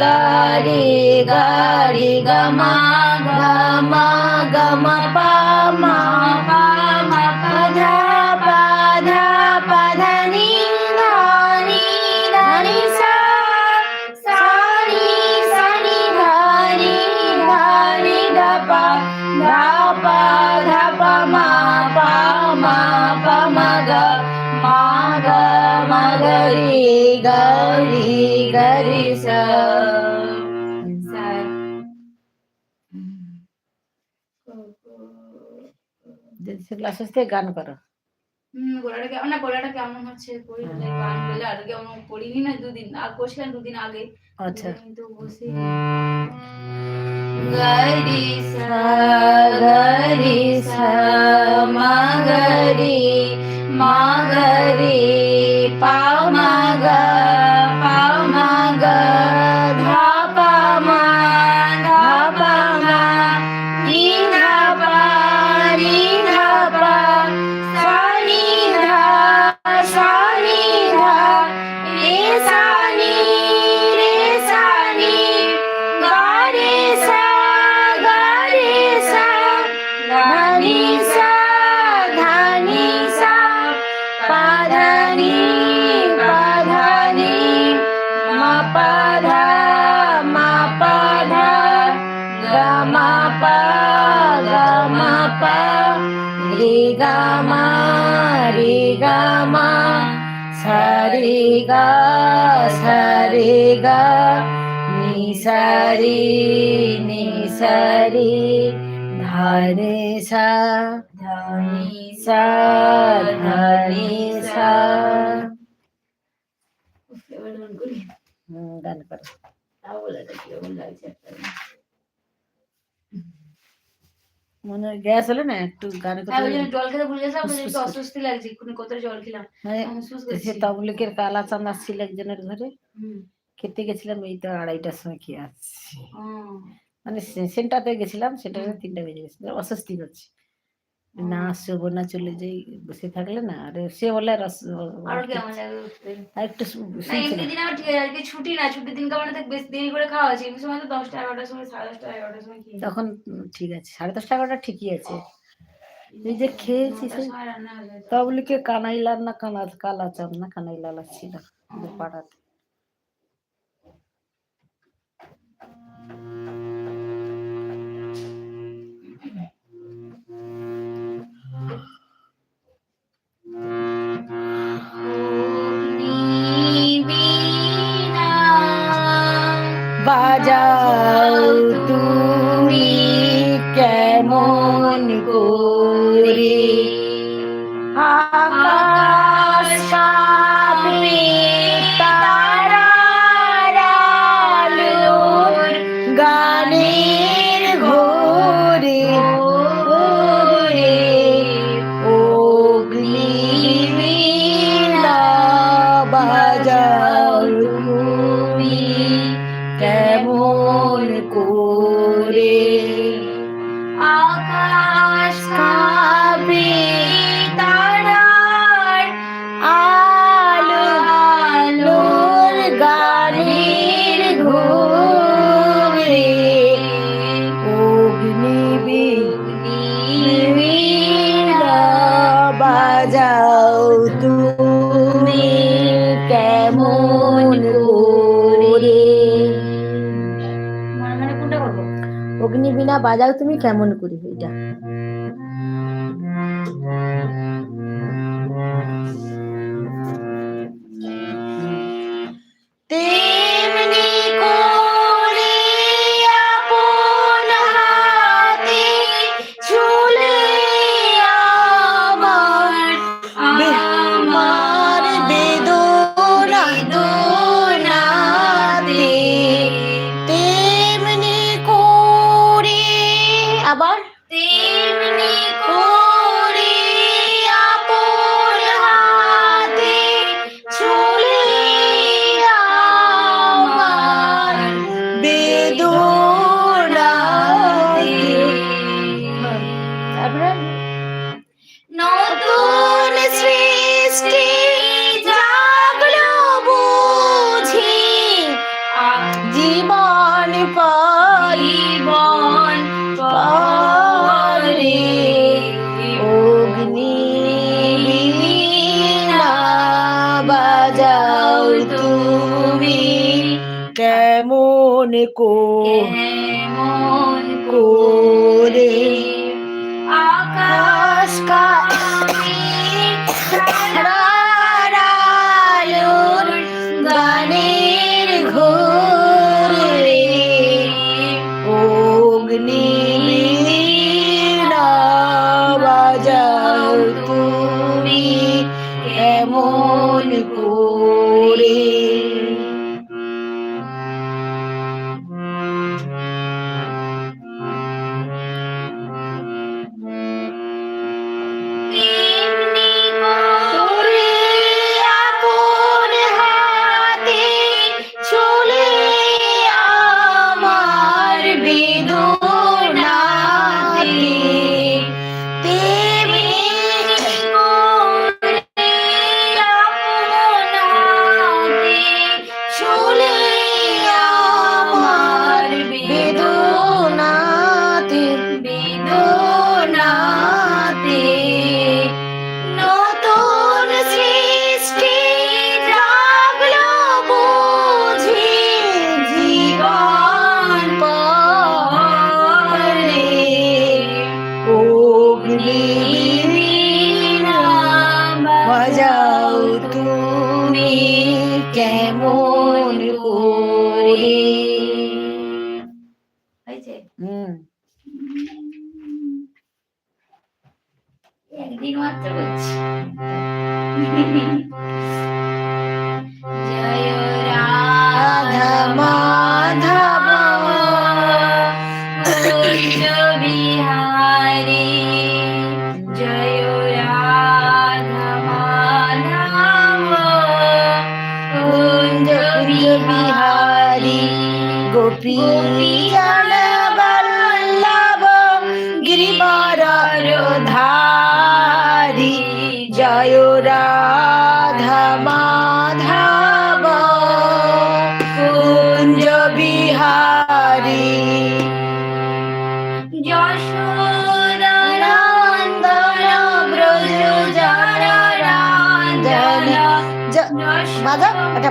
গারি গারি গমা গমা থেকে গান করো। হুম কেমন না গোলাটা কেমন হচ্ছে? গান বলে আর কেমন করিনি না দুদিন আর করছিলাম দুদিন আগে। আচ্ছা। কিন্তু বসে গরি সা গরি সা মা গরি মা সা রে গা সা রে গা নি সা রে নি সা রে ধা রে সা ধা নি সা ধা নি সা উফ, এবার গান করি হুম, গান করো তাও বলে দেখ কীরকম লাগছে একটা। মনে গ্যাস হলে না একটু গানে জল খেতে ভুলে গেছিলাম। অস্বস্তি লাগছে এক্ষুনি কত জল খেলাম। মানে সে তবলিকের কালা চাঁদা ছিল একজনের ঘরে। খেতে গেছিলাম এই তো আড়াইটার সময় খেয়ে আসছি মানে সেন্টারতে গেছিলাম সেন্টারে তিনটা বেজে গেছিল অস্বস্তি হচ্ছে না আসব না চলে যাই। বসে থাকলে না আরে সে বলে আরও একটু দিন আমার ঠিক আছে আজকে ছুটি না ছুটির দিন কারণে তো বেশ দেরি করে খাওয়া আছে এমনি সময় তো দশটা এগারোটার সময় সাড়ে দশটা এগারোটার সময় তখন ঠিক আছে সাড়ে দশটা এগারোটা ঠিকই আছে। এই যে খেয়েছি নটার সে- সময় রান্না যায় তো। তবলিকে কানাইলার না কানা কালা চাঁদ না কানাইলাল ছিল পাড়াতে। Ah. বাজাও তুমি কেমন করে? অগ্নিবীণা বাজাও তুমি কেমন করে এটা? তেমনি জীবন পরিবন পরে। অগ্নি বাজাও তুমি। কেমন কো একদিন মাত্র করছি জয় রাধা মাধব বিহারী জয় রাধা মাধব বিহারী গোপী জন বল্লভ গিরিবর ধারি জয় রাধা মাধব কুঞ্জ বিহারী যশোদানন্দন ব্রজ জনরাঞ্জন জ- বাজা একটা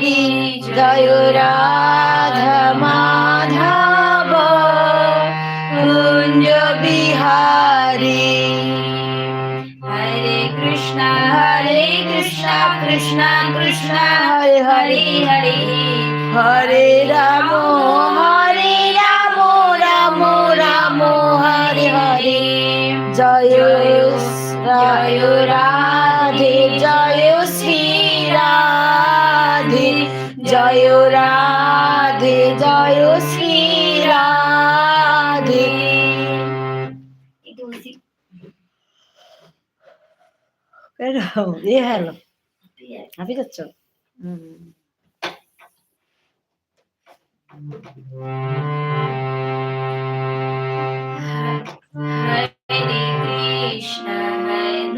চারি জয় রাধা মাধব, কুঞ্জ বিহারী। হরে কৃষ্ণ হরে কৃষ্ণ কৃষ্ণ কৃষ্ণ, হরে হরে হরে হরে হরে রাম হরে রাম রাম রাম, হরে হরে। জয় জয়, রাধে, জয়, শ্রী জয় রাধে জয় শ্রী রাধে একটু বলছি কেন এ হ্যালো হাফি যাচ্ছ হরে কৃষ্ণ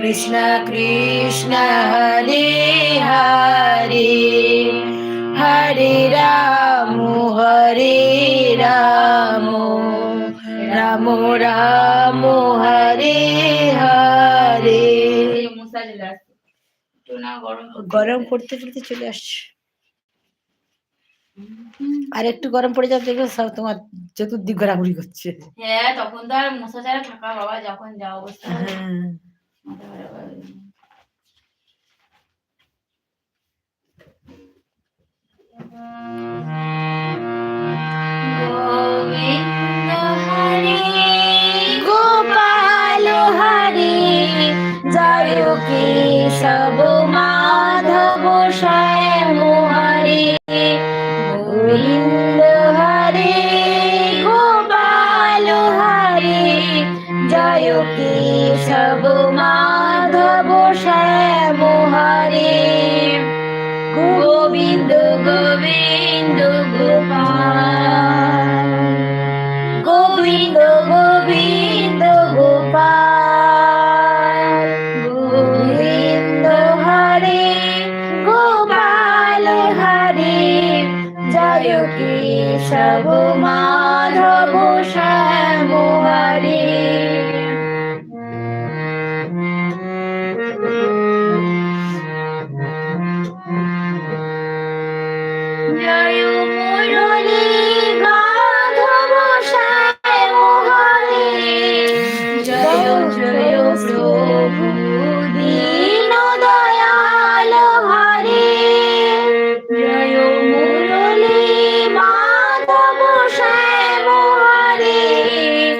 কৃষ্ণ কৃষ্ণ কৃষ্ণ হরে হরে। হরে রাম হরে রাম। রাম রাম হরে হরে। গরম গরম করতে করতে চলে আসছে। আর একটু গরম পড়ে যাবে দেখবে সব তোমার চতুর্দিক ঘোরাঘুরি করছে। হ্যাঁ তখন তো আর মশা ছাড়া থাকা বাবা যখন যা অবস্থা। হবে, হ্যাঁ মাথা খারাপ জয় মুরলী